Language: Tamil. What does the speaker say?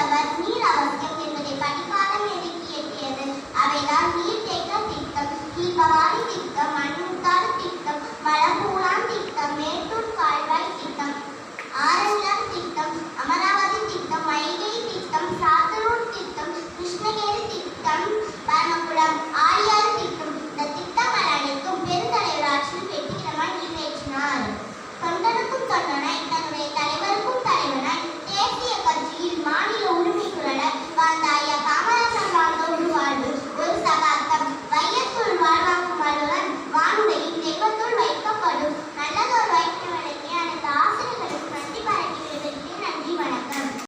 உள்ளவர் நீர் அவசியம் என்பதை படிப்பாளம் எனக்கு இயற்றியது அவைதான் நீர்